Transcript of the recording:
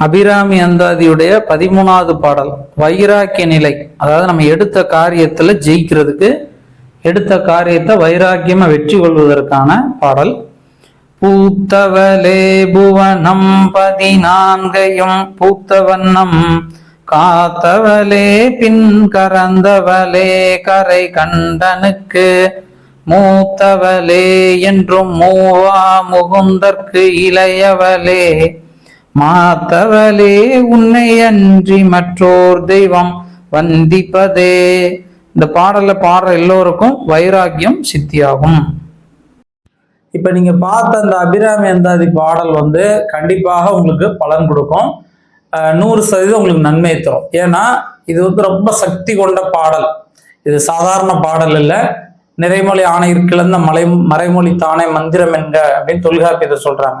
அபிராமி அந்தாதியுடைய பதிமூணாவது பாடல் வைராக்கிய நிலை. அதாவது நம்ம எடுத்த காரியத்துல ஜெயிக்கிறதுக்கு எடுத்த காரியத்தை வைராக்கியமா வெற்றி கொள்வதற்கான பாடல். பூத்தவலே புவனம் பதினான்கையும் பூத்தவண்ணம் காத்தவலே பின் கறந்தவலே கரை கண்டனுக்கு மூத்தவலே என்றும் மூவா முகுந்தற்கு இளையவலே மாத்தவலே உன்னை அன்றி மற்றோர் தெய்வம் வந்திப்பதே. இந்த பாடலை பாடுற எல்லோருக்கும் வைராக்கியம் சித்தியாகும். இப்ப நீங்க பார்த்த அந்த அபிராமி அந்தாதி பாடல் வந்து கண்டிப்பாக உங்களுக்கு பலன் கொடுக்கும். நூறு சதவீதம் உங்களுக்கு நன்மை தரும். ஏன்னா இது வந்து ரொம்ப சக்தி கொண்ட பாடல். இது சாதாரண பாடல் இல்லை. நிறைமொழி ஆணையிற்கிழந்த மலை மறைமொழி தானே மந்திரம் என்க அப்படின்னு தொல்காப்பியத்தை சொல்றாங்க.